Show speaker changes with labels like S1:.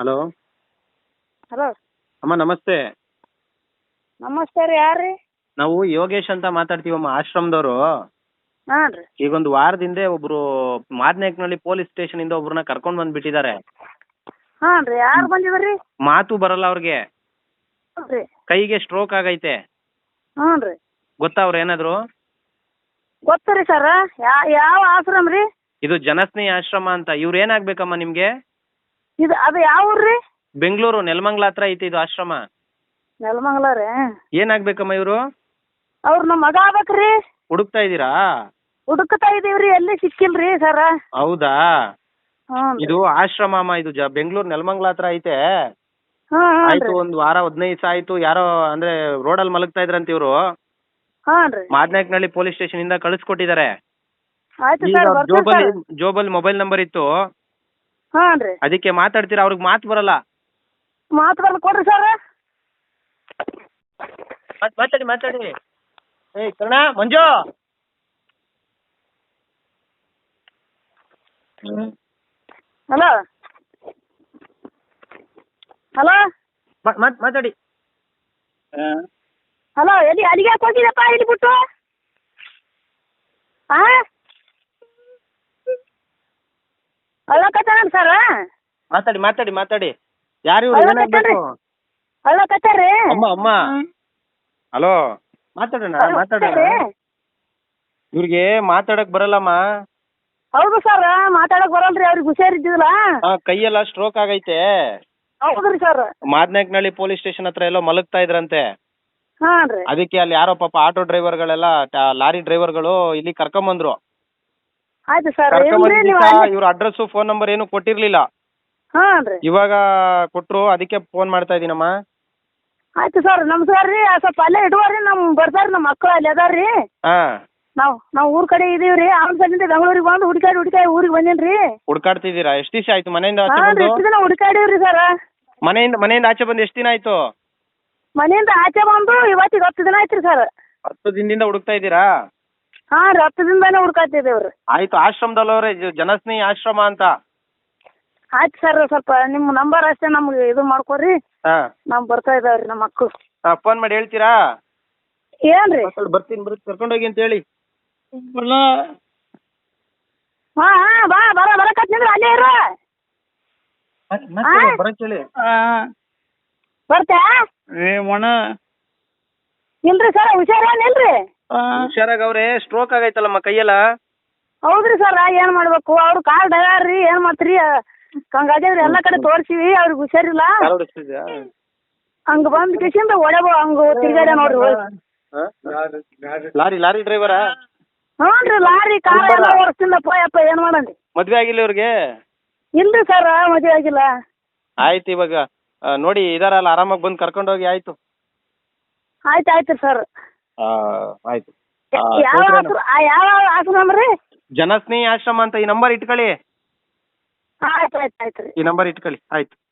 S1: Hello?
S2: Hello?
S1: ಅಮ್ಮ ನಮಸ್ತೆ.
S2: ನಮಸ್ತೆ ರೀ ಯಾರು
S1: ನಾವು ಯೋಗೇಶ್ ಅಂತ ಮಾತಾಡ್ತೀವಮ್ಮ ಆಶ್ರಮದವರು.
S2: ಹಾಂ ರೀ.
S1: ಈಗ ಒಂದು ವಾರದ ಹಿಂದೆ ಒಬ್ರು ಮಾದನೇಕ್ನಳ್ಳಿ ಪೊಲೀಸ್ ಸ್ಟೇಷನ್ ಇಂದ ಒಬ್ರನ್ನ ಕರ್ಕೊಂಡ್ ಬಂದ್ಬಿಟ್ಟಿದ್ದಾರೆ.
S2: ಹಾಂ ರೀ ಯಾರು ಬಂದಿದ್ರಿ
S1: ಮಾತು ಬರಲ್ಲ ಅವ್ರಿಗೆ.
S2: ರೀ
S1: ಕೈಗೆ ಸ್ಟ್ರೋಕ್ ಆಗೈತೆ.
S2: ಹ್ಞೂ ರೀ.
S1: ಗೊತ್ತಾ ಅವ್ರ ಏನಾದ್ರು?
S2: ಗೊತ್ತು ರೀ ಸರ ಯಾವ ಆಶ್ರಮ ರೀ?
S1: ಇದು ಜನಸ್ನೇಹಿ ಆಶ್ರಮ ಅಂತ ಇವ್ರು ಏನಾಗ್ಬೇಕಮ್ಮ ನಿಮ್ಗೆ?
S2: ಇದು ಅದು ಯಾವ ಊರು ರೀ?
S1: ಬೆಂಗಳೂರು ನೆಲಮಂಗ್ಲ ಹತ್ರ ಐತಿ ಇದು ಆಶ್ರಮ.
S2: ನೆಲಮಂಗಲ ರೀ.
S1: ಏನಾಗ್ಬೇಕಮ್ಮ ಇವರು?
S2: ಅವ್ರು ನಮ್ಮ ಮಗ ಆಗ್ಬೇಕ್ರಿ
S1: ಹುಡುಕ್ತಾ ಇದ್ದೀರಾ?
S2: ಹುಡುಕ್ತಾ ಇದೀವ್ರಿ ಎಲ್ಲಿ ಸಿಕ್ಕಿಲ್ರಿ ಸರ.
S1: ಹೌದಾ?
S2: ಹ್ಞೂ
S1: ಇದು ಆಶ್ರಮ ಅಮ್ಮ ಇದು ಜ ಬೆಂಗಳೂರು ನೆಲಮಂಗ್ಲ ಹತ್ರ ಐತೆ.
S2: ಹ್ಞೂ ಹ್ಞೂ
S1: ಆಯ್ತು ಒಂದ್ ವಾರ ಹದಿನೈದು ದಿವಸ ಆಯ್ತು ಯಾರೋ ಅಂದ್ರೆ ರೋಡಲ್ಲಿ ಮಲಗ್ತಾ ಇದ್ರಂತ ಇವರು.
S2: ಹಾಂ ರೀ.
S1: ಮಾದನಾಯಕನಹಳ್ಳಿ ಪೊಲೀಸ್ ಸ್ಟೇಷನ್ ಇಂದ ಕಳಿಸ್ಕೊಟ್ಟಿದ್ದಾರೆ.
S2: ಜೋಬಲ್
S1: ಈಗ
S2: ಸರ್ ಬರ್ತೀವಿ
S1: ಜೋಬಲ್ಲಿ
S2: ಸರ್.
S1: ಜೋಬಲ್ಲಿ ಮೊಬೈಲ್ ನಂಬರ್ ಇತ್ತು.
S2: ಹಾಂ ರೀ
S1: ಅದಕ್ಕೆ ಮಾತಾಡ್ತೀರಾ ಅವ್ರಿಗೆ ಮಾತು ಬರಲ್ಲ.
S2: ಮಾತು ಬರ್ದು ಕೊಡ್ರಿ ಸರ್
S1: ಮಾತ್- ಮಾತಾಡಿ ಮಾತಾಡಿ. ಏ ಕರ್ಣ ಮಂಜು.
S2: ಹಲೋ. ಹಲೋ.
S1: ಮಾ- ಮಾತ್- ಮಾತಾಡಿ.
S2: ಹಲೋ ಎಲ್ಲಿ ಅಲ್ಲಿಗೆ ಯಾಕೆ ಹೋಗಿದ್ದಪ್ಪ ಇಲ್ಲಿ ಬಿಟ್ಟು? ಹಾಂ ಸರ್.
S1: ಮಾತಾಡಿ ಮಾತಾಡಿ ಮಾತಾಡಿ. ಯಾರು ಏನಾಗ್ಬೇಕು? ಅಮ್ಮ ಅಮ್ಮ. ಹಲೋ. ಮಾತಾಡೋಣ ಮಾತಾಡೋಣ. ಇವ್ರಿಗೆ ಮಾತಾಡಕ್ ಬರಲ್ಲಮ್ಮ.
S2: ಹೌದು ಸರ್ ಮಾತಾಡಕ್ ಬರಲ್ರಿ ಅವ್ರಿಗೆ ಹುಷಾರಿದ್ದಿಲ್ಲ
S1: ಕೈಯೆಲ್ಲ ಸ್ಟ್ರೋಕ್ ಆಗೈತೆ.
S2: ಹೌದ್ರಿ ಸರ್.
S1: ಮಾದನಾಯಕನಹಳ್ಳಿ ಪೊಲೀಸ್ ಸ್ಟೇಷನ್ ಹತ್ರ ಎಲ್ಲೋ ಮಲಗ್ತಾ ಇದ್ರಂತೆ. ಅದಕ್ಕೆ ಅಲ್ಲಿ ಯಾರೋ ಪಾಪ ಆಟೋ ಡ್ರೈವರ್ಗಳೆಲ್ಲ ಲಾರಿ ಡ್ರೈವರ್ಗಳು ಇಲ್ಲಿ ಕರ್ಕೊಂಬಂದ್ರು.
S2: ಆಯ್ತು ಸರ್
S1: ಕರ್ಕೊಂಬಂದ ಇವ್ರ ಅಡ್ರೆಸ್ ಫೋನ್ ನಂಬರ್ ಏನು ಕೊಟ್ಟಿರ್ಲಿಲ್ಲ.
S2: ಹಾಂ ರೀ.
S1: ಇವಾಗ ಕೊಟ್ರು ಅದಕ್ಕೆ ಫೋನ್ ಮಾಡ್ತಾ ಇದೀನಮ್ಮ.
S2: ಆಯ್ತು ಸರ್ ನಮಸ್ಕಾರ ರೀ ಸ್ವಲ್ಪ ಅಲ್ಲೇ ಇಡುವರಿ ನಮ್ಮ ಬರ್ತಾರೆ ನಮ್ಮ ಮಕ್ಕಳು ಅಲ್ಲಿ ಅದಾರ ರೀ.
S1: ಹಾ.
S2: ನಾವು ನಾವು ಊರ್ ಕಡೆ ಇದೀವಿ ರೀ ಆಂಸಲಿಂದ ಬೆಂಗಳೂರಿಗೆ ಬಂದು ಹುಡುಕಾಡಿ ಹುಡುಕಾಡಿ ಊರಿಗೆ ಬಂದೇನಿ ರೀ.
S1: ಹುಡ್ಕಾಡ್ತಿದ್ದೀರಾ? ಎಷ್ಟು ದಿವಸ ಆಯ್ತು ಮನೆಯಿಂದ ಆಚೆ
S2: ಹಾಂ ರೀ
S1: ಬಂದು?
S2: ಎಷ್ಟು ದಿನ ಹುಡುಕಾಡೀವಿ ರೀ ಸರ್.
S1: ಮನೆಯಿಂದ ಮನೆಯಿಂದ ಆಚೆ ಬಂದು ಎಷ್ಟು ದಿನ ಆಯ್ತು?
S2: ಮನೆಯಿಂದ ಆಚೆ ಬಂದು ಇವತ್ತಿಗೆ ಹತ್ತು ದಿನ ಆಯ್ತು ರೀ ಸರ್.
S1: ಹತ್ತು ದಿನದಿಂದ ಹುಡುಕ್ತಾ ಇದ್ದೀರಾ
S2: ಹಾಂ ರೀ ಹುಡ್ಕಾತಿದ್ದೇವ್ರಿ
S1: ಆಯ್ತು ಆಶ್ರಮದಲ್ಲವ್ರೆ ಜ- ಜನಸ್ನೇಹಿ ಆಶ್ರಮ ಅಂತ.
S2: ಆಯ್ತು ಸರ್ ಸ್ವಲ್ಪ ನಿಮ್ಮ ನಂಬರ್ ಅಷ್ಟೇ ನಮ್ಗೆ ಇದು ಮಾಡ್ಕೊರಿ
S1: ಹಾ.
S2: ನಾವು ಬರ್ತಾ ಇದ್ದಾವೆ ರೀ ನಮ್ಮ ಮಕ್ಕಳು
S1: ಫೋನ್ ಮಾಡಿ ಹೇಳ್ತೀರಾ?
S2: ಏನು ರೀ
S1: ಮಾತಾಡ್ ಬರ್ತೀನಿ ಬರ್ತೀನಿ ಕರ್ಕೊಂಡೋಗಿ ಅಂತ ಹೇಳಿ
S2: ಹಾ ಹಾ ಬಾ ಬರ ಬರಕತ್ನಿಂದ್ರೆ ಅಲ್ಲೇ ಇರು. ಆ?
S1: ಬರಕ್ ಹೇಳಿ.
S2: ಬರ್ತಾ
S3: ಏ ಮೊಣ.
S2: ಇಲ್ರಿ ಸರ್ ಹುಷಾರೇನಿಲ್ರಿ
S1: ಹುಷಾರಾಗ ಅವ್ರೆ ಸ್ಟ್ರೋಕ್ ಆಗೈತಲ್ಲಮ್ಮ ಕೈಯಲ್ಲ?
S2: ಹೌದ್ರಿ ಸರ್ ಏನು ಮಾಡ್ಬೇಕು? ಅವ್ರು ಕಾಲ್ ಡಯಾರ್ ರೀ ಏನು ಮಾಡ್ತೀರಿ? ಹಂಗಾಗ್ಯದ್ರಿ ಎಲ್ಲ ಕಡೆ ತೋರ್ಸಿವಿ ಅವ್ರಿಗೆ ಹುಷಾರಿಲ್ಲ? ಹಂಗ ಬಂದ್ ಕಿಶಿಂದ ಒಳಗ ಹಂಗ ತಿರ್ಗಾಡ ನೋಡ್ರಿ
S1: ಲಾರಿ ಲಾರಿ ಡ್ರೈವರ?
S2: ಹ್ಞೂ ರೀ ಲಾರಿ ಕಾರ್ ಎಲ್ಲ ಓಡಿಸ್ತಿಲ್ಲ ಪೋಯಪ್ಪ ಏನು ಮಾಡಂದ್ರಿ
S1: ಮದ್ವೆ ಆಗಿಲ್ಲ ಇವ್ರಿಗೆ?
S2: ಇಲ್ರಿ ಸರ್ ಮದ್ವೆ ಆಗಿಲ್ಲ.
S1: ಆಯ್ತು ಇವಾಗ ನೋಡಿ ಇದಾರಲ್ಲ ಆರಾಮಾಗಿ ಬಂದು ಕರ್ಕೊಂಡೋಗಿ ಆಯ್ತು.
S2: ಆಯ್ತು ಆಯ್ತು ಸರ್.
S1: ಆಯ್ತು. ಆ,
S2: ಯಾವ
S1: ಸೌಕರ್ಯನ-
S2: ಆಶ್ರ- ಆ, ಯಾವ ಆಶ್ರಮ ರೀ
S1: ಜನಸ್ನೇಹಿ ಆಶ್ರಮ ಅಂತ ಈ ನಂಬರ್ ಇಟ್ಕೊಳ್ಳಿ.
S2: ಆಯ್ತು ಆಯ್ತು ಆಯ್ತು ರೀ.
S1: ಈ ನಂಬರ್ ಇಟ್ಕೊಳ್ಳಿ. ಆಯ್ತು.